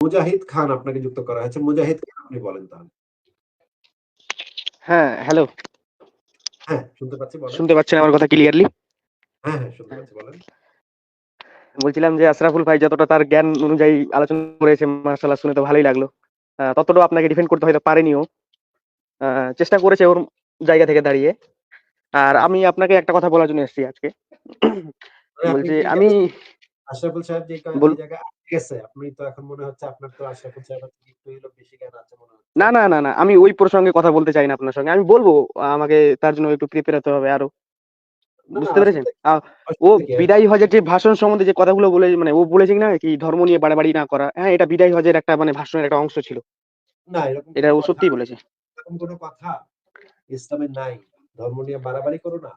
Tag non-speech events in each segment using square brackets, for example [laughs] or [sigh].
মুজাহিদ খান আপনাকে যুক্ত করা হয়েছে। মুজাহিদ খান আপনি বলেন তাহলে। হ্যাঁ হ্যালো হ্যাঁ শুনতে পাচ্ছি বলেন। শুনতে পাচ্ছেন আমার কথা ক্লিয়ারলি হ্যাঁ হ্যাঁ শুনতে পাচ্ছি বলেন। বলছিলাম যে আশরাফুল ভাই যতটা তার জ্ঞান অনুযায়ী আলোচনা করেছে মার্শাল্লাহ শুনে তো ভালোই লাগল। ততটাও আপনাকে ডিফেন্ড করতে হয়তো পারেনিও। চেষ্টা করেছে ওর জায়গা থেকে দাঁড়িয়ে। আর আমি আপনাকে একটা কথা বলার জন্য এসেছি আজকে। বলছি আমি আশরাফুল সাহেব। যে জায়গায় আটকে গেছে। আপনি তো এখন মনে হচ্ছে আপনার তো আশরাফুল সাহেব থেকে একটু হলেও বেশি জ্ঞান আছে মনে হচ্ছে। না না না না আমি ওই প্রসঙ্গে কথা বলতে চাই না আপনার সঙ্গে। আমি বলব আমাকে তার জন্য একটু প্রিপেয়ার হতে হবে আরও। বুঝতে পেরেছেন? ও বিদায়ী হজের যে ভাষণ সম্বন্ধে যে কথাগুলো বলে মানে ও বলেছে না কি ধর্ম নিয়ে বাড়াবাড়ি না করা হ্যাঁ এটা বিদায়ী হজের একটা মানে ভাষণের একটা অংশ ছিল। না এরকম এটা ও সত্যিই বলেছে। এরকম কোনো কথা ইসলামে নাই। ধর্ম নিয়ে বাড়াবাড়ি করো না।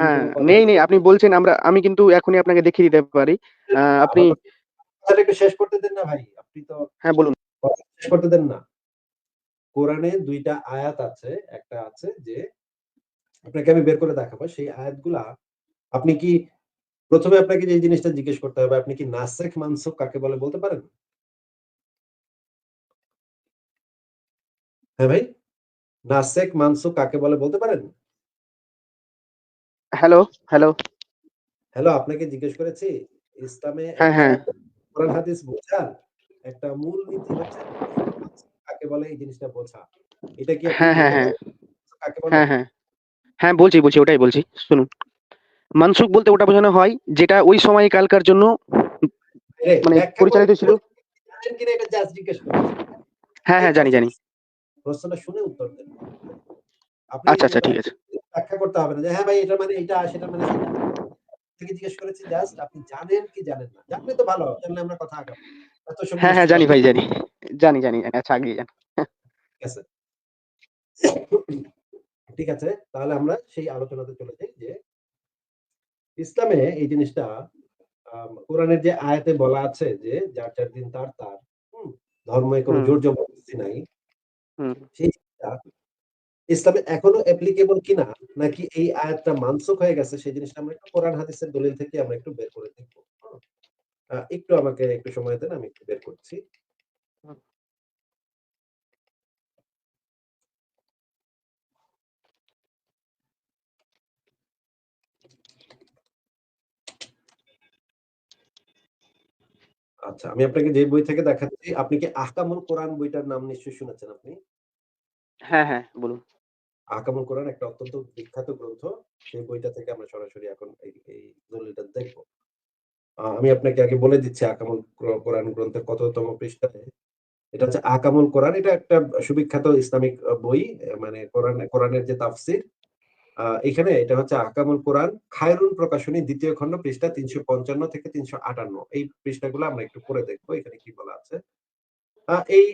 হ্যাঁ নেই নেই। আপনি বলছেন আমরা আমি কিন্তু এখনই আপনাকে দেখিয়ে দিতে পারি। আপনি আমার কথাটা একটু শেষ করতে দেন না ভাই? আপনি তো হ্যাঁ বলুন। শেষ করতে দেন না। কোরআনে দুইটা আয়াত আছে একটা আছে যে আপনাকে আমি বের করে দেখাবো। সেই আয়াতগুলা আপনি কি প্রথমে আপনাকে যে জিনিসটা জিজ্ঞেস করতে হবে আপনি কি নাসেখ মানসুখ কাকে বলে বলতে পারেন? হ্যাঁ ভাই নাসেখ মানসুখ কাকে বলে বলতে পারেন? Hello hello. হ্যালো আপনাকে জিজ্ঞেস করেছি ইসলামে হ্যাঁ, হ্যাঁ। কোরআন হাদিস বোঝার একটা মূল নীতি হচ্ছে কাকে বলে এই জিনিসটা বোঝা। এটা কি হ্যাঁ, হ্যাঁ, হ্যাঁ। কাকে বলে? হ্যাঁ হ্যাঁ। হ্যাঁ বলছি বলছি ওটাই বলছি শুনুন। মানসুক বলতে ওটা বোঝানো হয় যেটা ওই সময়কালকার জন্য মানে পরিচালিত ছিল? হ্যাঁ হ্যাঁ জানি জানি। প্রশ্নটা শুনে উত্তর দেন। আচ্ছা আচ্ছা ঠিক আছে। ব্যাখ্যা করতে হবে না যে হ্যাঁ ভাই এটা মানে এটা সেটা মানে সেটা। থেকে জিজ্ঞেস করেছি জাস্ট আপনি জানেন কি জানেন না? জানলে তো ভালো জানলে আমরা কথা আগাবো। হ্যাঁ হ্যাঁ জানি ভাই জানি। জানি জানি জানি আচ্ছা আগিয়ে যান ঠিক আছে। ঠিক আছে তাহলে আমরা সেই আলোচনাতে চলে যাই যে ইসলামে এই জিনিসটা কোরআনের যে আয়াতে বলা আছে যে যার যার দিন তার তার ধর্মে কোনো জোর জবরদস্তি নাই। সেই ইসলামে এখনও অ্যাপ্লিকেবল কিনা, নাকি এই আয়াতটা মানসুখ হয়ে গেছে, সেই জিনিসটা আমরা একটু কোরআন হাদিসের দলিল থেকে আমরা একটু বের করে দেখব। একটু আমাকে একটু সময় দেন, আমি একটু বের করছি। আচ্ছা আমি আপনাকে যে বই থেকে দেখাচ্ছি, আপনি কি আহকামুল কোরআন বইটার নাম নিশ্চয়ই শুনেছেন আপনি? হ্যাঁ হ্যাঁ বলুন। আহকামুল কোরআন একটা অত্যন্ত বিখ্যাত গ্রন্থ। সেই বইটা থেকে আমরা সরাসরি এখন এই দলিলটা দেখব। আমি আপনাকে আগে বলে দিচ্ছি আহকামুল কোর- কোরআন গ্রন্থের কততম পৃষ্ঠাতে এটা হচ্ছে আহকামুল কোরআন এটা একটা সুবিখ্যাত ইসলামিক বই মানে কোরআন, কোরআনের যে তাফসির। এখানে এটা হচ্ছে আহকামুল কোরআন খায়রুন প্রকাশনী, দ্বিতীয় খণ্ড পৃষ্ঠা তিনশো পঞ্চান্ন থেকে তিনশো আটান্ন। এই পৃষ্ঠাগুলো আমরা একটু পড়ে দেখব, এখানে কি বলা আছে। এই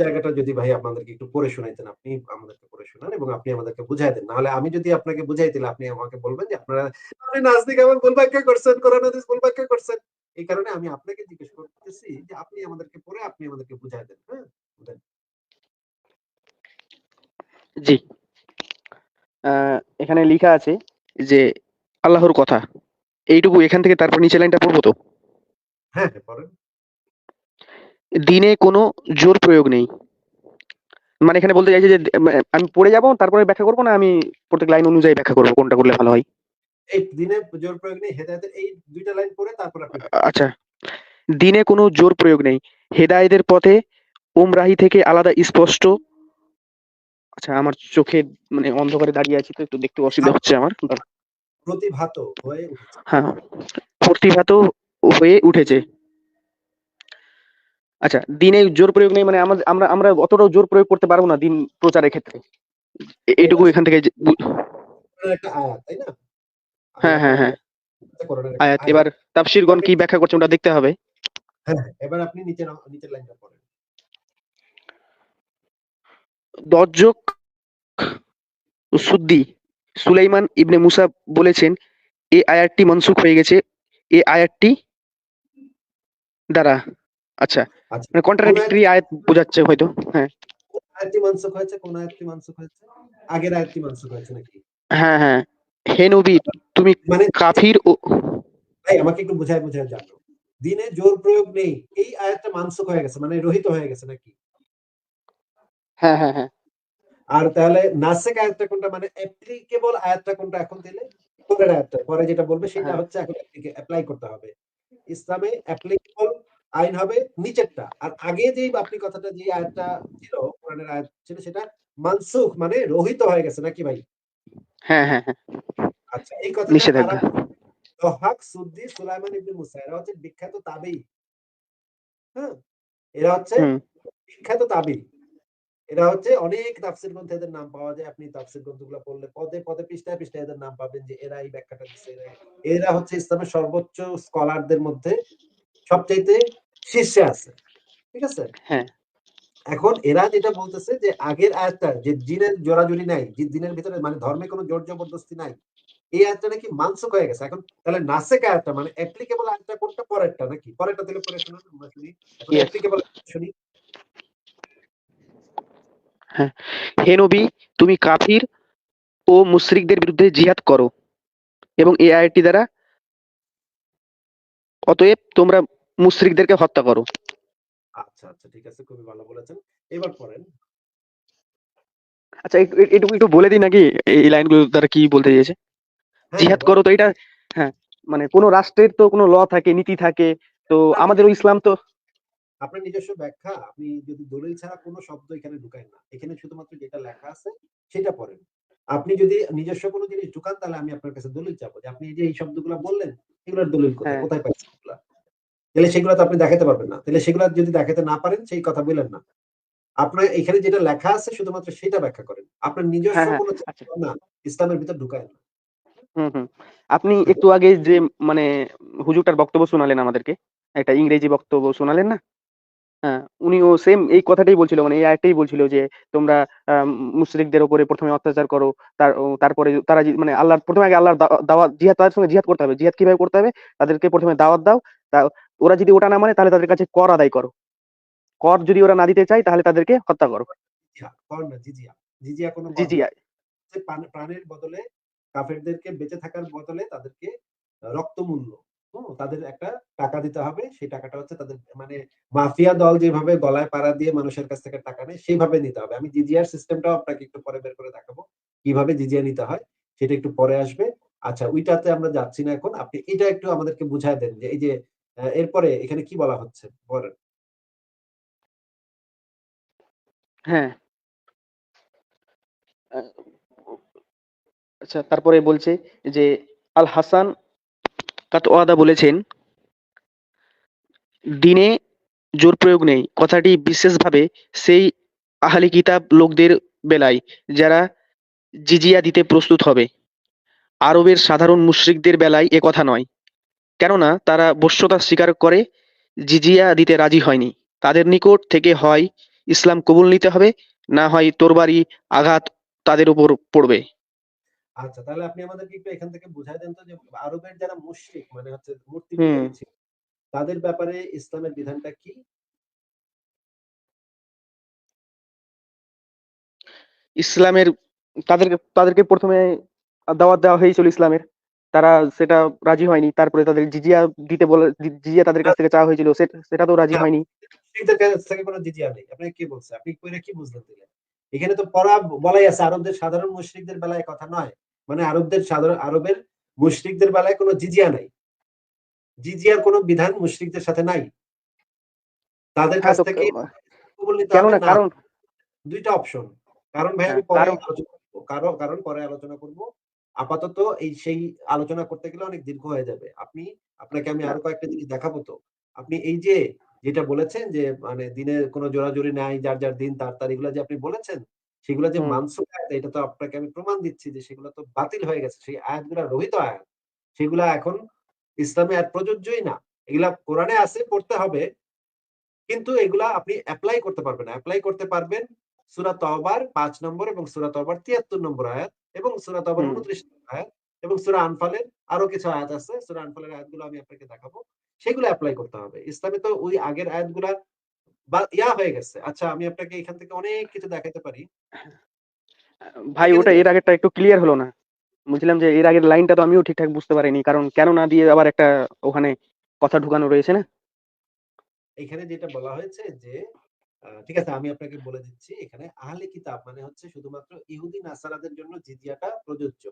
জায়গাটা যদি ভাই আপনাদেরকে একটু পড়ে শোনাইতেন আপনি আমাদেরকে পড়ে শোনান এবং আপনি আমাদেরকে বুঝাই দেন। নাহলে আমি যদি আপনাকে বুঝাই দিলে আপনি আমাকে বলবেন যে আপনারা আপনি নাজদিক আমার ভুল ব্যাখ্যা করছেন কোরআন হাদিস ভুল ব্যাখ্যা করছেন। এই কারণে আমি আপনাকে জিজ্ঞেস করতেছি যে আপনি আমাদেরকে পড়ে আপনি আমাদেরকে বুঝাই দেন হ্যাঁ? জি। আহ, এখানে লেখা আছে যে আল্লাহর কথা। এইটুকু এখান থেকে তারপর নিচে লাইনটা পড়ব তো? হ্যাঁ হ্যাঁ পড়েন। দিনে কোনো জোর প্রয়োগ নেই। মানে এখানে বলতে চাইছে যে আমি পড়ে যাব তারপরে ব্যাখ্যা করব না আমি প্রত্যেক লাইন অনুযায়ী ব্যাখ্যা করব কোনটা করলে ভালো হয়? এই দিনে জোর প্রয়োগ নেই হেদায়তের এই দুইটা লাইন পড়ে তারপর আচ্ছা। দিনে কোনো জোর প্রয়োগ নেই। হেদায়েদের পথে ওমরাহি থেকে আলাদা স্পষ্ট। আচ্ছা আমার চোখে মানে অন্ধকারে দাঁড়িয়ে আছি তো একটু দেখতে অসুবিধা হচ্ছে আমার। প্রতিভাত হয়ে হ্যাঁ প্রতিভাত হয়ে উঠেছে। আচ্ছা দিনে জোর প্রয়োগ নেই মানে আমরা আমরা অতটাও জোর প্রয়োগ করতে পারব না দিন প্রচারের ক্ষেত্রে। এটুকু এখান থেকে হ্যাঁ, হ্যাঁ, হ্যাঁ। আয়াত এবার তাফসিরগণ কি ব্যাখ্যা করছে ওটা দেখতে হবে। হ্যাঁ হ্যাঁ, এবার আপনি নিচে নাও- নিচের লাইনটা পড়েন। দর্জক সুদ্দি সুলাইমান ইবনে মুসা বলেছেন এই আয়াতটি মনসুখ হয়ে গেছে এই আয়াতটি দ্বারা। আচ্ছা মানে কন্ট্রাডিক্টরি আয়াত বোঝাচ্ছে হয়তো? হ্যাঁ। আয়াতটি মানসুখ হয়েছে কোন আয়াতটি মানসুখ হয়েছে? আগের আয়াতটি মানসুখ হয়েছে নাকি? হ্যাঁ হ্যাঁ। হে নবী তুমি মানে কাফির ও ভাই আমাকে একটু বুঝায় বুঝায় জানো দিনে জোর প্রয়োগ নেই এই আয়াতটা মানসুখ হয়ে গেছে মানে রহিত হয়ে গেছে নাকি? হ্যাঁ হ্যাঁ হ্যাঁ। আর তাহলে নাসেক আয়াতটা কোনটা মানে অ্যাপ্লিকেবল আয়াতটা কোনটা এখন দিলে? পরের আয়াতটা পরে যেটা বলবে সেটা হ্যাঁ। হচ্ছে এখন অ্যাপ্লাই করতে হবে। ইসলামে অ্যাপ্লিকেবল আইন হবে নিচেরটা। আর আগে যে আপনি কথাটা যে আয়াতটা ছিল কোরআনের আয়াত ছিল সেটা মানসুখ মানে রহিত হয়ে গেছে নাকি ভাই? হ্যাঁ হ্যাঁ হ্যাঁ। আচ্ছা এই কথা। দহাক সুদ্দি সুলাইমান ইবনে মুসা এরা হচ্ছে বিখ্যাত তাবেই হ্যাঁ? এরা হচ্ছে বিখ্যাত তাবি। এরা হচ্ছে অনেক তাফসির গ্রন্থে এদের নাম পাওয়া যায়। আপনি তাফসির গ্রন্থগুলো পড়লে পদে পদে পৃষ্ঠায় পৃষ্ঠায় এদের নাম পাবেন যে এরা এই ব্যাখ্যাটা দিচ্ছে। এরা- এরা হচ্ছে ইসলামের সর্বোচ্চ স্কলারদের মধ্যে সবচাইতে শীর্ষে আছে ঠিক আছে? হ্যাঁ। এখন এরা যেটা বলতেছে যে আগের আয়াতটা যে জিনের জোরাজুরি নাই যে দিনের ভিতরে মানে ধর্মে কোনো জোর জবরদস্তি নাই এই আয়াতটা নাকি মানসুক হয়ে গেছে। এখন তাহলে নাসেক আয়াতটা মানে অ্যাপ্লিকেবল আয়াতটা কোনটা পরেরটা নাকি? পরেরটা তাহলে পরে শোনান আমরা শুনি। এখন অ্যাপ্লিকেবল শুনি। হে নবী তুমি কাফির ও মুশরিকদের বিরুদ্ধে জিহাদ করো এবং এই আয়াতটি দ্বারা অতএব তোমরা মুশরিকদেরকে হত্যা করো। আচ্ছা আচ্ছা ঠিক আছে খুবই ভালো বলেছেন। এবার পড়েন। আচ্ছা একটু একটু বলে দিই নাকি এই লাইনগুলো দ্বারা কি বলতে চেয়েছে হ্যাঁ, জিহাদ করো তো এটা হ্যাঁ মানে কোনো রাষ্ট্রের তো কোনো ল থাকে নীতি থাকে তো আমাদেরও ইসলাম তো। আপনার নিজস্ব ব্যাখ্যা আপনি যদি দলিল ছাড়া কোনো শব্দ এখানে ঢুকায় না এখানে শুধুমাত্র যেটা লেখা আছে সেটা পড়েন। আপনি যদি নিজস্ব কোনো জিনিস ঢুকান তাহলে আমি আপনার কাছে দলিল চাবো যে আপনি এই যে এই শব্দগুলো বললেন এগুলোর দলিল কোথায়? হ্যাঁ। কোথায় পাইছেন তাহলে সেগুলো তো আপনি দেখাতে পারবেন না। তাহলে সেগুলো যদি দেখাতে না পারেন সেই কথা বললেন না। আপনার এখানে যেটা লেখা আছে শুধুমাত্র সেটা ব্যাখ্যা করেন। আপনার নিজস্ব হ্যাঁ, হ্যাঁ, কোনো আচ্ছা। না ইসলামের ভিতর ঢুকায় না। আপনি একটু আগে যে মানে হুজুরটার বক্তব্য শোনালেন আমাদেরকে একটা ইংরেজি বক্তব্য শোনালেন না? হ্যাঁ উনিও সেম এই কথাটাই বলছিল মানে এই আয়টাই বলছিল যে তোমরা মুশরিকদের উপরে প্রথমে অত্যাচার করো তার তারপরে তারা মানে আল্লাহর প্রথমে আগে আল্লাহর দাওয়াত জিহাদ তাদের সঙ্গে জিহাদ করতে হবে। জিহাদ কীভাবে করতে হবে? তাদেরকে প্রথমে দাওয়াত দাও ওরা যদি ওটা না মানে তাহলে তাদের কাছে কর আদায় করো। কর যদি ওরা না দিতে চায় তাহলে তাদেরকে হত্যা করো। না জিজিয়া। জিজিয়া কোনো প্রাণের বদলে কাফেরদেরকে বেঁচে থাকার বদলে তাদেরকে রক্তমূল্য তাদের একটা টাকা দিতে হবে। সেই টাকাটা হচ্ছে তাদের মানে মাফিয়া দল যেভাবে গলায় পাড়া দিয়ে মানুষের কাছ থেকে টাকা নেয় সেইভাবে নিতে হবে। আমি জিজিয়ার সিস্টেমটাও আপনাকে একটু পরে বের করে দেখাবো কীভাবে জিজিয়া নিতে হয় সেটা একটু পরে আসবে। আচ্ছা ওইটাতে আমরা যাচ্ছি না এখন। আপনি এটা একটু আমাদেরকে বুঝায় দেন যে এই যে এরপরে এখানে কি বলা হচ্ছে? হ্যাঁ। আচ্ছা তারপরে বলছে যে আল হাসান কাতওয়াদা বলেছেন, দিনে জোর প্রয়োগ নেই। কথাটি বিশেষভাবে সেই আহলি কিতাব লোকদের বেলায় যারা জিজিয়া দিতে প্রস্তুত হবে। আরবের সাধারণ মুশরিকদের বেলায় এ কথা নয়। কেননা তারা বশ্যতা স্বীকার করে জিজিয়া দিতে রাজি হয়নি। তাদের নিকট থেকে হয় ইসলাম কবুল নিতে হবে না হয় তোরবারি আঘাত তাদের উপর পড়বে। আচ্ছা তাহলে আপনি আমাদেরকে একটু এখান থেকে বুঝাই দেন তো যে আরবের যারা মুশরিক মানে হচ্ছে মূর্তি তাদের ব্যাপারে ইসলামের বিধানটা কি? ইসলামের তাদেরকে তাদেরকে প্রথমে দাওয়াত দেওয়া হয়েছিল ইসলামের। তারা সেটা রাজি হয়নি। তারপরে তাদের জিজিয়া দিতে বলে জিজিয়া তাদের কাছ থেকে চাওয়া হয়েছিল সেটা তো রাজি হ্যাঁ। হয়নি। মুশরিকদের কাছ থেকে কোনো জিজিয়া নেই। আপনাকে কি বলছে আপনি কইরা কি বুঝলেন এখানে তো পড়া বলাই আছে আরবদের সাধারণ মুশরিকদের বেলায় কথা নয়। মানে আরবদের সাধারণ আরবের মুশরিকদের বেলায় কোনো জিজিয়া নাই। জিজিয়ার কোনো বিধান মুশরিকদের সাথে নাই। তাদের হ্যাঁ, কাছ থেকে না না। কারণ দুইটা অপশন কারণ ভাই আমি হ্যাঁ, পরে কারণ- আলোচনা করব। কারণ কারণ পরে আলোচনা করব। আপাতত এই সেই আলোচনা করতে গেলে অনেক দীর্ঘ হয়ে যাবে। আপনি আপনাকে আমি আরও কয়েকটা জিনিস দেখাবো তো। আপনি এই যে যেটা বলেছেন যে মানে দিনের কোনো জোরাজুরি নাই যার যার দিন তার তার এগুলো যে আপনি বলেছেন সেগুলো যে। মানসুখ আয়াত এটা তো আপনাকে আমি প্রমাণ দিচ্ছি যে সেগুলো তো বাতিল হয়ে গেছে। সেই আয়াতগুলো রহিত আয়াত সেগুলা এখন ইসলামে আর প্রযোজ্যই না। এগুলা কোরআনে আছে পড়তে হবে। কিন্তু এগুলা আপনি অ্যাপ্লাই করতে পারবেন অ্যাপ্লাই করতে পারবেন সূরা তওবার 5 নম্বর এবং সূরা তওবার 73 নম্বর আয়াত এবং সূরা তওবার হুম। 29 নম্বর আয়াত এবং সুরা আনফালের আরও কিছু আয়াত আছে। সুরা আনফালের আয়াতগুলো আমি আপনাকে দেখাবো। সেগুলো অ্যাপ্লাই করতে হবে। ইসলামে তো ওই আগের আয়াতগুলা বা ইয়া হয়ে গেছে। আচ্ছা আমি আপনাকে এখান থেকে অনেক কিছু দেখাতে পারি। ভাই ওটা এর আগেরটা একটু ক্লিয়ার হলো না। বুঝলাম যে এর আগের লাইনটা তো আমিও ঠিকঠাক বুঝতে পারিনি। কারণ কেন না দিয়ে আবার একটা ওখানে কথা ঢুকানো রয়েছে না? এখানে যেটা বলা হয়েছে যে ঠিক আছে আমি আপনাকে বলে দিচ্ছি এখানে আহলে কিতাব মানে হচ্ছে শুধুমাত্র ইহুদি নাসারাদের জন্য জিজিয়াটা প্রযোজ্য।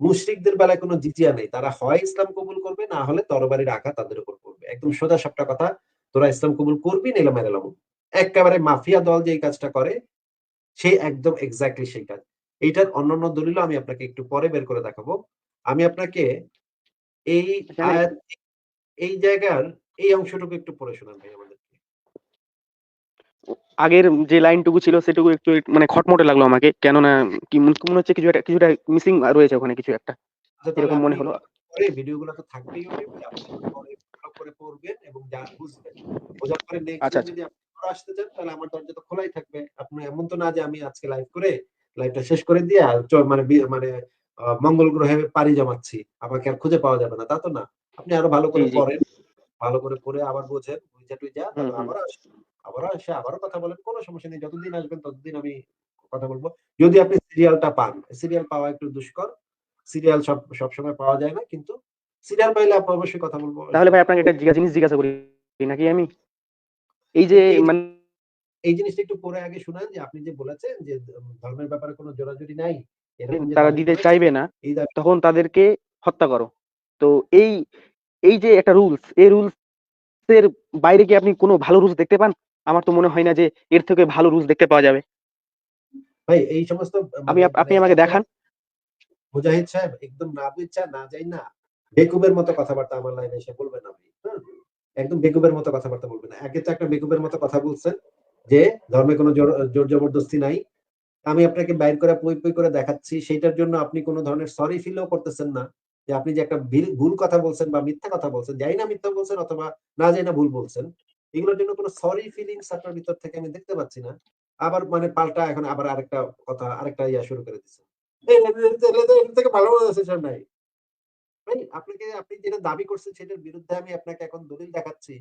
মুশরিকদের বেলায় কোনো জিজিয়া নেই। তারা হয় ইসলাম কবুল করবে না হলে তরবারির আঘাত তাদের উপর পড়বে। একদম সোজা-সাপটা কথা। তোরা ইসলাম কবুল করবি এলাম। এক্কেবারে মাফিয়া দল যে এই কাজটা করে সেই একদম এক্সাক্টলি সেই কাজ। এইটার অন্যান্য দলিল আমি আপনাকে একটু পরে বের করে দেখাবো। আমি আপনাকে এই এই জায়গার এই অংশটুকু একটু পড়ে শোনান ভাই। আগের যে লাইনটুকু ছিল সেটুকু একটু মানে খটমটে লাগল আমাকে। কেননা কি মনে হচ্ছে কিছু একটা কিছুটা মিসিং রয়েছে ওখানে কিছু একটা। আচ্ছা এরকম মনে হলো। পরে ভিডিওগুলো তো থাকবেই ইউটিউবে। আপনি পরে ভালো করে পড়বেন এবং যা বুঝবেন। বোঝার পরে নেক্সট আচ্ছা, টাইম। যদি আপনি আসতে চান তাহলে আমার দরজা তো খোলাই থাকবে। আপনি এমন তো না যে আমি আজকে লাইভ করে লাইভটা শেষ করে দিয়ে আর মানে মানে মঙ্গল গ্রহে পাড়ি জমাচ্ছি। আমাকে আর খুঁজে পাওয়া যাবে না। তা তো না। আপনি আরও ভালো করে। পড়েন। ভালো করে পড়ে আবার বোঝেন। তারপর হুম। আবারও আসেন। আবারও এসে আবারও কথা বলেন। কোন সমস্যা নেই। যতদিন আসবেন ততদিন আমি কথা বলব যদি আপনি সিরিয়ালটা পান। সিরিয়াল পাওয়া একটু দুষ্কর। সিরিয়াল সব সবসময় পাওয়া যায় না। কিন্তু সিরিয়াল পাইলে আপু অবশ্যই কথা বলব। তাহলে ভাই আপনাকে একটা জিনিস জিজ্ঞাসা করি নাকি আমি? এই যে মানে এই জিনিসটা একটু পরে আগে শুনান যে আপনি যে বলেছেন যে ধর্মের ব্যাপারে কোন জোরাজুরি নাই। তারা দিতে চাইবে না, তখন তাদেরকে হত্যা করো। তো এই, এই যে একটা রুলস, এই রুলস এর বাইরে কি আপনি কোন ভালো রুলস দেখতে পান? আমার তো মনে হয় না যে এর থেকে ভালো রুলস দেখতে পাওয়া যাবে। ভাই এই সমস্ত আমি মানে আপনি আমাকে দেখান। মুজাহিদ সাহেব একদম না বুইঝা না যাই না বেকুবের মতো কথাবার্তা আমার লাইভে এসে বলবেন না ভাই। একদম বেকুবের মতো কথাবার্তা বলবেন না। একে তো একটা বেকুবের মতো কথা বলছেন যে ধর্মে কোনো জোর জবরদস্তি নাই। আমি আপনাকে বাইর করে পই, পই করে দেখাচ্ছি। সেইটার জন্য আপনি কোন ধরনের সরি ফিল ও করতেছেন না। যে আপনি যে একটা ভিল কথা বলছেন বা মিথ্যা কথা বলছেন। জানি না মিথ্যা বলছেন অথবা না যাই না ভুল বলছেন। এগুলোর জন্য কোন সরি ফিলিংস আপনার ভিতর থেকে আমি দেখতে পাচ্ছি না। আবার মানে পাল্টা এখন আবার আরেকটা কথা আরেকটা ইয়া শুরু করে এর থেকে ভালো নাই। ভাই আপনাকে আপনি যেটা দাবি করছেন সেটার বিরুদ্ধে আমি আপনাকে এখন দলিল দেখাচ্ছি।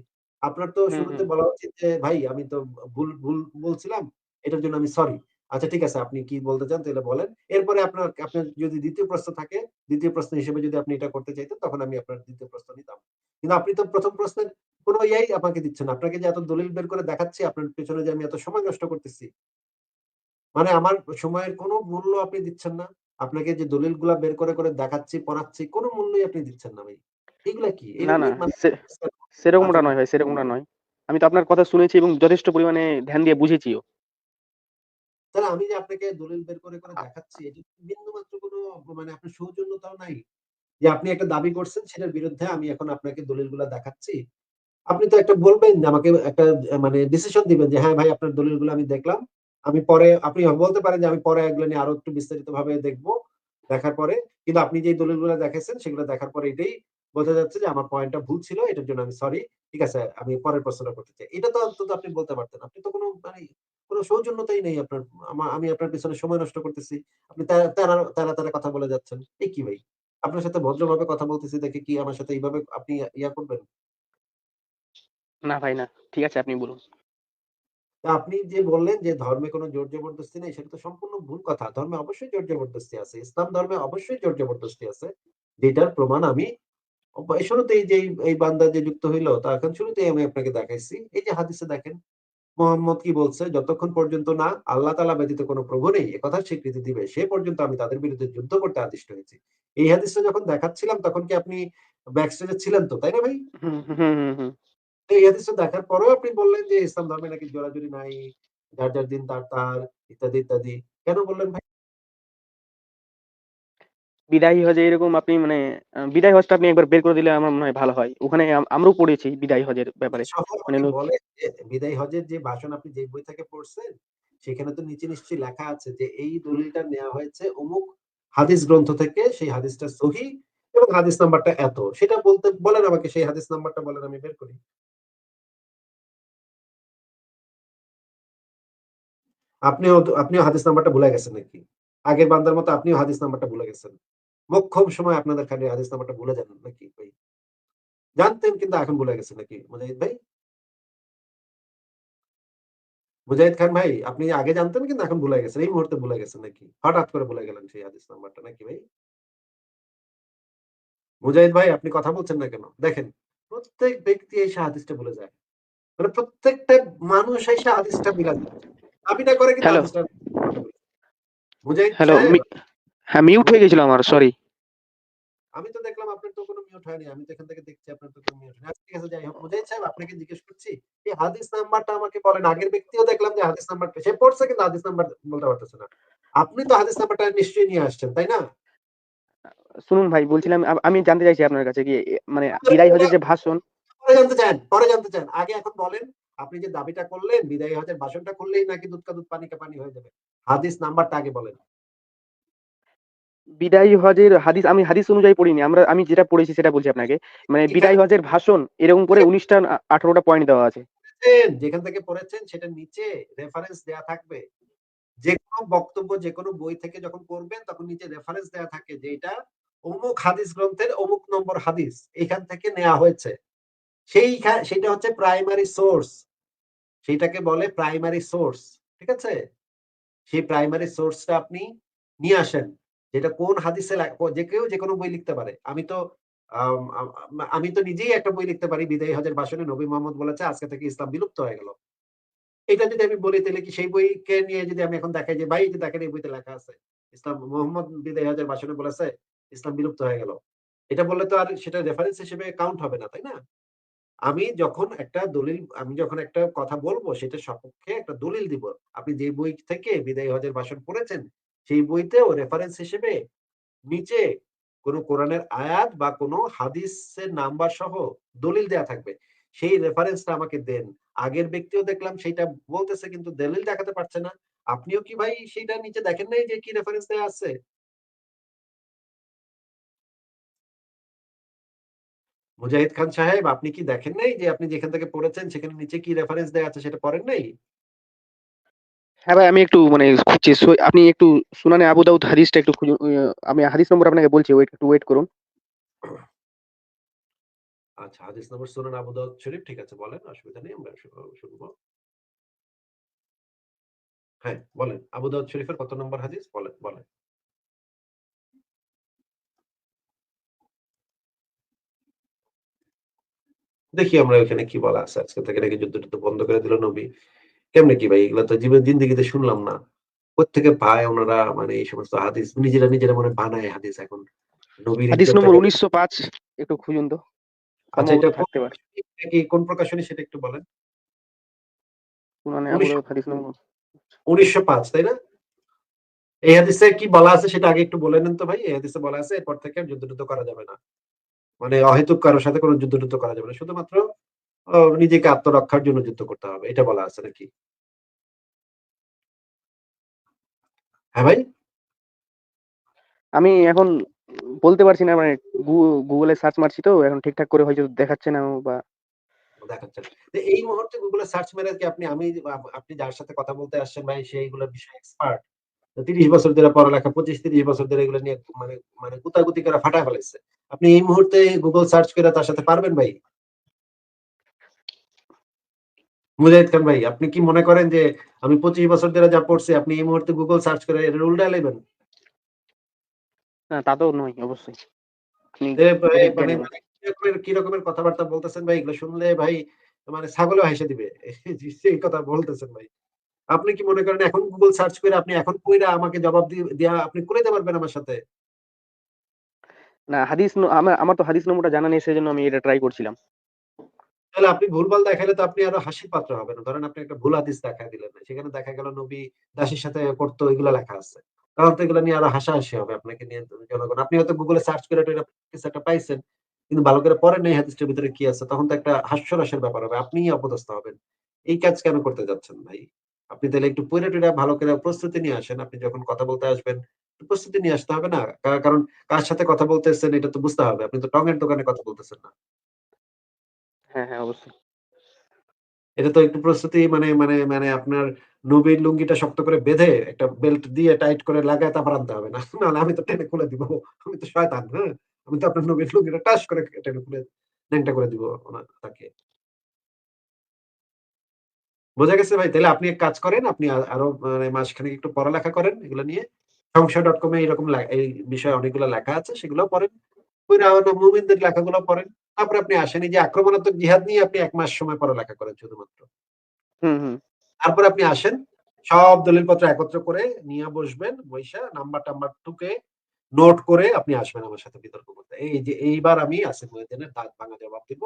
আপনার তো শুরুতে বলা উচিত যে ভাই আমি তো ভুল, ভুল বলছিলাম। এটার জন্য আমি সরি। আচ্ছা ঠিক আছে আপনি কি বলতে চান তাহলে বলেন। এরপরে আপনার আপনার যদি দ্বিতীয় প্রশ্ন থাকে, দ্বিতীয় প্রশ্ন হিসেবে যদি আপনি এটা করতে চাইতেন তখন আমি আপনার দ্বিতীয় প্রশ্ন নিতাম। কিন্তু আপনি তো প্রথম প্রশ্নের কোন ইয়াই আমাকে দিচ্ছেন না। আপনাকে যে এত দলিল বের করে দেখাচ্ছি আপনার পেছনে যে আমি এত সময় নষ্ট করতেছি। মানে আমার সময়ের কোন মূল্য আপনি দিচ্ছেন না। আপনাকে যে দলিলগুলা বের করে, করে দেখাচ্ছি, পড়াচ্ছি কোন মূল্যই আপনি দিচ্ছেন না ভাই। এগুলা কি? না, না মানে সেরকমটা নয় ভাই, সেরকমটা নয়। আমি তো আপনার কথা শুনেছি এবং যথেষ্ট পরিমাণে ধ্যান দিয়ে বুঝেছিও। তাহলে আমি যে আপনাকে দলিল বের করে, করে দেখাচ্ছি এটা বিন্দুমাত্র কোন মানে আপনার সৌজন্যতাও নাই। যে আপনি একটা দাবি করছেন সেটার বিরুদ্ধে আমি এখন আপনাকে দলিলগুলা দেখাচ্ছি। আপনি তো একটা বলবেন যে আমাকে একটা মানে ডিসিশন দিবেন যে হ্যাঁ ভাই আপনার দলিলগুলো আমি দেখলাম। আমি পরে আপনি বলতে পারেন যে আমি পরে এগুলো নিয়ে আরও একটু বিস্তারিত ভাবে দেখব দেখার পরে কিন্তু আপনি যে দলিলগুলো দেখেছেন সেগুলো দেখার পরে এটাই বোঝা যাচ্ছে যে আমার পয়েন্টটা ভুল ছিল। এটার জন্য আমি সরি। ঠিক আছে আমি পরের প্রশ্নটা করতে চাই। এটা তো অন্তত আপনি বলতে পারতেন। আপনি তো কোনো মানে কোনো সৌজন্যতাই নেই আপনার। আমা আপনার পেছনে সময় নষ্ট করতেছি। আপনি তারা তারা তেরা, কথা বলে যাচ্ছেন। এ কি ভাই? আপনার সাথে ভদ্রভাবে কথা বলতেছি দেখে কি আমার সাথে এইভাবে আপনি ইয়া করবেন? না ভাই না। ঠিক আছে আপনি বলুন। আপনি যে বললেন যে ধর্মে কোনো জোর জবরদস্তি নেই সেটা তো সম্পূর্ণ ভুল কথা। ধর্মে অবশ্যই জোর জবরদস্তি আছে। ইসলাম ধর্মে অবশ্যই জোর জবরদস্তি আছে। যেটার প্রমাণ আমি শুরুতেই যেই এই বান্দা যে যুক্ত হইল তা এখন শুরুতেই আমি আপনাকে দেখাইছি। এই যে হাদিসে দেখেন মোহাম্মদ কি বলছে? "যতক্ষণ পর্যন্ত না আল্লাহ তালা ব্যতীত কোনো প্রভু নেই এ কথার স্বীকৃতি দিবে, সে পর্যন্ত আমি তাদের বিরুদ্ধে যুদ্ধ করতে আদিষ্ট হয়েছি।" এই হাদিসটা যখন দেখাচ্ছিলাম তখন কি আপনি ব্যাক স্টেজে ছিলেন তো, তাই না ভাই? এই হাদিসটা দেখার পরেও আপনি বললেন যে ইসলাম ধর্মে নাকি জোরাজুরি নাই, যার, যার দিন তার, তার ইত্যাদি, ইত্যাদি। কেন বললেন ভাই? বিদায়ী হজে এরকম আপনি মানে বিদায় হজটা আপনি একবার বের করে দিলে আমার মনে হয় ভালো হয়। ওখানে আমরাও পড়েছি বিদায় হজের ব্যাপারে। মানে যে বিদায়ী হজের যে ভাষণ আপনি যে বই থেকে পড়ছেন, সেখানে তো নিচে নিশ্চয়ই লেখা আছে যে এই দলিলটা নেওয়া হয়েছে অমুক হাদিস গ্রন্থ থেকে, সেই হাদিসটা সহিহ এবং হাদিস নাম্বারটা এত। সেটা বলতে বলেন আমাকে সেই হাদিস নাম্বারটা বলেন আমি বের করি। আপনিও আপনিও হাদিস নাম্বারটা ভুলে গেছেন নাকি? আগের বান্দার মতো আপনিও হাদিস নাম্বারটা ভুলে গেছেন। মোক্ষম সময় আপনাদের খালি হাদিস নাম্বারটা ভুলে যান নাকি ভাই? জানতেন কিন্তু এখন ভুলে গেছেন নাকি মুজাহিদ ভাই? মুজাহিদ খান ভাই, আপনি আগে জানতেন কিন্তু এখন ভুলে গেছেন। এই মুহূর্তে ভুলে গেছেন নাকি? হঠাৎ করে ভুলে গেলেন সেই হাদিস নাম্বারটা নাকি ভাই? মুজাহিদ ভাই আপনি কথা বলছেন না কেন? দেখেন, প্রত্যেক ব্যক্তি এসে হাদিসটা ভুলে যায়। মানে প্রত্যেকটা মানুষ এসে হাদিসটা মিলাতে দাবিটা করে Hello. হাদিসটা হ্যালো হ্যাঁ। মিউট হয়ে গেছিল আমার সরি আমি তো দেখলাম আপনার তো কোনো মিউট হয়নি আমি তো এখান থেকে দেখছি আপনার তো কোনো মিউট হয়নি। আচ্ছা, ঠিক আছে যাই হোক মুজাহিদ সাহেব আপনাকে জিজ্ঞেস করছি এই হাদিস নাম্বারটা আমাকে বলেন আগের ব্যক্তিও দেখলাম যে হাদিস নাম্বারটা সে পড়ছে কিন্তু হাদিস নাম্বার বলতে পারতেছে না। আপনি তো হাদিস নাম্বারটা নিশ্চয়ই নিয়ে আসছেন তাই না? শুনুন ভাই বলছিলাম আমি জানতে চাইছি আপনার কাছে কি মানে বিদায় হজের যে ভাষণ পরে জানতে চান পরে জানতে চান। আগে এখন বলেন আপনি যে দাবিটা করলেন বিদায়ী হজের ভাষণটা করলেই নাকি দুধ কা দুধ পানি পানি হয়ে যাবে। হাদিস নাম্বারটা আগে বলেন। বিদায় হজের হাদিস আমি হাদিস অনুযায়ী পড়িনি। আমরা আমি যেটা পড়েছি সেটা বলছি আপনাকে। মানে বিদায় হজের ভাষণ এরকম করে উনিশটা আঠারোটা পয়েন্ট দেওয়া আছে। যেখান থেকে পড়েছেন সেটা নিচে রেফারেন্স দেয়া থাকবে। যে কোনো বক্তব্য যে কোনো বই থেকে যখন পড়বেন তখন নিচে রেফারেন্স দেয়া থাকে যে এটা অমুক হাদিস গ্রন্থের অমুক নম্বর হাদিস এখান থেকে নেওয়া হয়েছে। সেই সেটা হচ্ছে প্রাইমারি সোর্স সেইটাকে বলে প্রাইমারি সোর্স ঠিক আছে? সেই প্রাইমারি সোর্সটা আপনি নিয়ে আসেন, যেটা কোন হাদিসে যে কেউ যে কোনো বই লিখতে পারে। আমি তো আমি তো নিজেই একটা বই লিখতে পারি, বিদায়ী হজের ভাষণে নবী মোহাম্মদ বলেছে, আজকে থেকে ইসলাম বিলুপ্ত হয়ে গেল। এটা যদি আমি বলি, তাহলে কি সেই বইকে নিয়ে যদি আমি এখন দেখাই যে, ভাই যে দেখেন এই বইতে লেখা আছে, ইসলাম, মোহাম্মদ বিদায়ী হজের ভাষণে বলেছে, ইসলাম বিলুপ্ত হয়ে গেল। এটা বললে তো আর সেটা রেফারেন্স হিসেবে কাউন্ট হবে না, তাই না? আমি যখন একটা দলিল, আমি যখন একটা কথা বলব, সেটা সপক্ষে একটা দলিল দিব। আপনি যে বই থেকে বিদায়ী হজের ভাষণ পড়েছেন, সেই বইতেও রেফারেন্স হিসেবে নিচে কোনো কোরআনের আয়াত বা কোনো হাদিসের নাম্বার সহ দলিল দেয়া থাকবে। সেই রেফারেন্সটা আমাকে দেন। আগের ব্যক্তিও দেখলাম সেটা বলতেছে, কিন্তু দলিল দেখাতে পারছে না। আপনিও কি ভাই সেটা নিচে দেখেন নাই যে কি রেফারেন্স দেওয়া আছে? মুজাহিদ খান সাহেব আপনি কি দেখেন নাই যে আপনি যেখান থেকে পড়েছেন সেখানে নিচে কি রেফারেন্স দেয়া আছে সেটা পড়েন নাই? হ্যাঁ ভাই আমি একটু মানে খুঁজছি। আপনি একটু সুনানে আবু দাউদ হাদিসটা একটু খুঁজুন। আমি হাদিস নম্বর আপনাকে বলছি ওয়েট একটু ওয়েট করুন। আচ্ছা হাদিস নম্বর সুনান আবু দাউদ শরীফ ঠিক আছে বলেন অসুবিধা নেই আমরা শুনব। হ্যাঁ বলেন আবু দাউদ শরীফের কত নম্বর হাদিস? বলেন বলেন। দেখি আমরা ওখানে কি বলা আছে। আজকে থেকে নাকি যুদ্ধ টুদ্ধ বন্ধ করে দিল নবী। কেমনে কি ভাই? এগুলো তো জীবন জিন্দিগিতে শুনলাম না। কোথেকে পায় ওনারা? মানে এই সমস্ত হাদিস নিজেরা নিজেরা মনে বানায় হাদিস এখন। নবীর হাদিস নম্বর উনিশশো পাঁচ একটু খুঁজুন তো। আচ্ছা এটা থাকতে পারে। কি কোন প্রকাশনী সেটা একটু বলেন? সুনানে আবু উনিশশো- হাদিস নম্বর। উনিশশো পাঁচ তাই না? এই হাদিসে কি বলা আছে সেটা আগে একটু বলে নেন তো ভাই। এই হাদিসে বলা আছে এরপর থেকে যুদ্ধ টুদ্ধ করা যাবে না। মানে অহেতুক কারোর সাথে কোনো যুদ্ধ টুদ্ধ করা যাবে না। শুধুমাত্র নিজেকে আত্মরক্ষার জন্য যুদ্ধ করতে হবে। এটা বলা আছে নাকি? হ্যাঁ ভাই? আমি এখন বলতে পারছি না মানে গুগলে সার্চ মারছি তো এখন ঠিকঠাক করে হয়তো দেখাচ্ছে না বা দেখাচ্ছে এই মুহূর্তে গুগলে সার্চ মেরে কি আপনি আমি আপনি যার সাথে কথা বলতে আসছেন ভাই সেইগুলো বিষয়ে এক্সপার্ট তিরিশ বছর ধরে পড়ালেখা পঁচিশ তিরিশ বছর ধরে এগুলো নিয়ে মানে মানে গুতাগুতি করে ফাটা ফেলাইছে। আপনি এই মুহূর্তে গুগল সার্চ করে তার সাথে পারবেন ভাই? মুজাহিদ খান ভাই আপনি কি মনে করেন যে আমি পঁচিশ বছর ধরে যা পড়ছি আপনি এই মুহূর্তে গুগল সার্চ করে এর উল্টা নেবেন না তা তো নয় অবশ্যই। মানে মানে কি রকমের- কি রকমের কথাবার্তা বলতেছেন ভাই? এগুলো শুনলে ভাই মানে ছাগলও হেসে দিবে। [laughs] এই কথা বলতেছেন ভাই। আপনি কি মনে করেন এখন গুগল সার্চ করে আপনি এখন কইরা আমাকে জবাব দিয়ে আপনি করে দিতে পারবেন আমার সাথে? না হাদিস আমার আমার তো হাদিস নম্বরটা জানা নেই সেজন্য আমি এটা ট্রাই করছিলাম। তাহলে আপনি ভুলভাল দেখালে তো আপনি আরও হাসির পাত্র হবেন। ধরেন আপনি একটা ভুল হাদিস দেখা দিলেন না সেখানে দেখা গেল নবী দাসীর সাথে করতো এগুলো লেখা আছে। তাহলে তো এগুলো নিয়ে আরও হাসাহাসি হবে আপনাকে নিয়ে জনগণ। আপনি হয়তো গুগলে সার্চ করে কিছু একটা পাইছেন কিন্তু ভালো করে পরে নেই হাদিসটার ভিতরে কি আছে তখন তো একটা হাস্যরসের ব্যাপার হবে আপনি অপদস্থ হবেন। এই কাজ কেন করতে যাচ্ছেন ভাই? আপনি তাহলে একটু পড়ে টুরে ভালো করে প্রস্তুতি নিয়ে আসেন। আপনি যখন কথা বলতে আসবেন প্রস্তুতি নিয়ে আসতে হবে না? কারণ কার সাথে কথা বলতেছেন এটা তো বুঝতে হবে। আপনি তো টঙের দোকানে কথা বলতেছেন না। হ্যাঁ হ্যাঁ অবশ্যই। এটা তো একটু প্রস্তুতি মানে মানে মানে আপনার নবীর লুঙ্গিটা শক্ত করে বেঁধে একটা বেল্ট দিয়ে টাইট করে লাগায় তারপর আনতে হবে। না নাহলে আমি তো টেনে খুলে দিব। আমি তো শয়তান হ্যাঁ? আমি তো আপনার নবীর লুঙ্গিটা টাস করে টেনে খুলে ন্যাংটা করে দিব তাকে। বোঝা গেছে ভাই তাহলে আপনি এক কাজ করেন আপনি আরও মানে মাসখানেক একটু পড়ালেখা করেন এগুলো নিয়ে সংশয় ডট কমে এইরকম এই বিষয়ে অনেকগুলো লেখা আছে সেগুলো পড়েন ওই রাওয়ানা মুমিনদের লেখাগুলো পড়েন। তারপরে আপনি আসেন এই যে আক্রমণাত্মক জিহাদ নিয়ে আপনি ১ মাস সময় পড়ালেখা করেন শুধুমাত্র। হুম। আপনি আসেন, সব দলিলপত্র একত্র করে নিয়ে বসবেন, বইসা নাম্বার-টাম্বার টুকে নোট করে আপনি আসবেন আমার সাথে বিতর্ক করতে। এই যে এইবার আমি আসিফ মহিউদ্দিনের দাঁত ভাঙা জবাব দিব।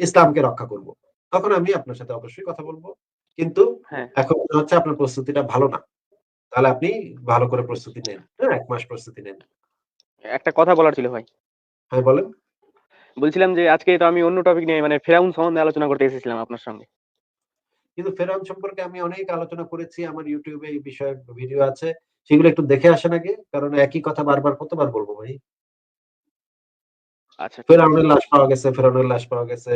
ইসলামকে রক্ষা করব। তখন আমি আপনার সাথে অবশ্যই কথা বলব। কিন্তু হ্যাঁ। এখন হচ্ছে আপনার প্রস্তুতিটা ভালো না। তাহলে আপনি ভালো করে প্রস্তুতি নেন। হ্যাঁ? ১ মাস প্রস্তুতি নেন। একটা কথা বলার ছিল ভাই। হ্যাঁ, বলেন। বলছিলাম যে আজকে তো আমি অন্য টপিক নিয়ে মানে ফেরাউন সম্বন্ধে আলোচনা করতে এসেছিলাম আপনার সঙ্গে। কিন্তু ফেরাউন সম্পর্কে আমি অনেক আলোচনা করেছি। আমার ইউটিউবে এই বিষয়ে ভিডিও আছে। সেগুলো একটু দেখে আসেন আগে। কারণ একই কথা বারবার কতবার বলব ভাই? আচ্ছা। ফেরাউনের লাশ পাওয়া গেছে, ফেরাউনের লাশ পাওয়া গেছে।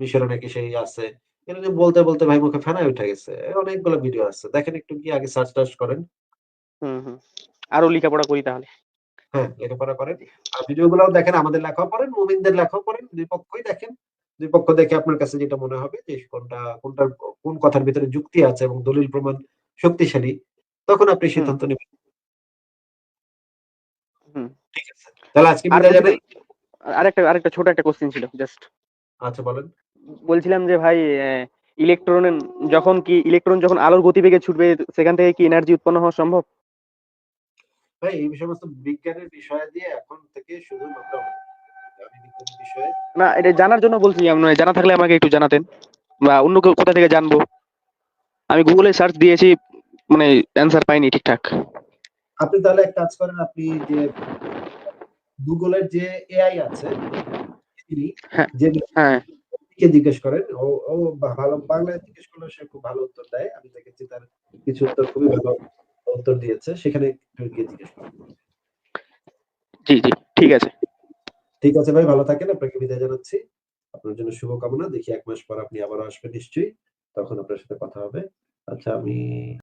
মিশরে নাকি সেই আছে। নিয়ে বলতে, বলতে ভাই মুখে ফেনাই উঠে গেছে। অনেকগুলো ভিডিও আছে। দেখেন একটু গিয়ে আগে সার্চ-টার্চ করেন। হুম, হুম। আরও লেখাপড়া করি তাহলে। হ্যাঁ, লেখাপড়া করেন। আর ভিডিওগুলাও দেখেন আমাদের লেখাও পড়েন, মুমিনদের লেখাও পড়েন। ২ পক্ষই দেখেন। ২ পক্ষ দেখে আপনার কাছে যেটা মনে হবে যে কোনটা কোনটার কোন কথার ভিতরে যুক্তি আছে এবং দলিল প্রমাণ শক্তিশালী, তখন আপনি সিদ্ধান্ত নিবেন। হুম। ঠিক আছে। তাহলে আজকে আরেকটা আরেকটা ছোট একটা কোয়েশ্চেন ছিল জাস্ট। আচ্ছা বলেন। বলছিলাম যে ভাই ইলেকট্রন যখন কি ইলেকট্রন যখন আলোর গতিবেগে ছুটবে সেখান থেকে কি এনার্জি উৎপন্ন হওয়া সম্ভব? ভাই এই সমস্ত বিজ্ঞানের বিষয় দিয়ে এখন থেকে আমি না এটা জানার জন্য বলছি আমি জানা থাকলে আমাকে একটু জানাতেন। বা অন্য কেউ কোথা থেকে জানব? আমি গুগলে সার্চ দিয়েছি মানে অ্যান্সার পাইনি ঠিকঠাক। আপনি তাহলে এক কাজ করেন আপনি যে গুগলের যে এআই আছে হ্যাঁ, যে হ্যাঁ। কে জিজ্ঞেস করেন। ও ও বা ভালো বাংলায় জিজ্ঞেস করলে সে খুব ভালো উত্তর দেয়। আমি দেখেছি তার কিছু উত্তর খুবই ভালো উত্তর দিয়েছে। সেখানে একটু গিয়ে জিজ্ঞেস করেন জি, জি। ঠিক আছে। ঠিক আছে ভাই ভালো থাকেন। আপনাকে বিদায় জানাচ্ছি। আপনার জন্য শুভকামনা। দেখি এক মাস পর আপনি আবারও আসবেন নিশ্চয়ই। তখন আপনার সাথে কথা হবে। আচ্ছা আমি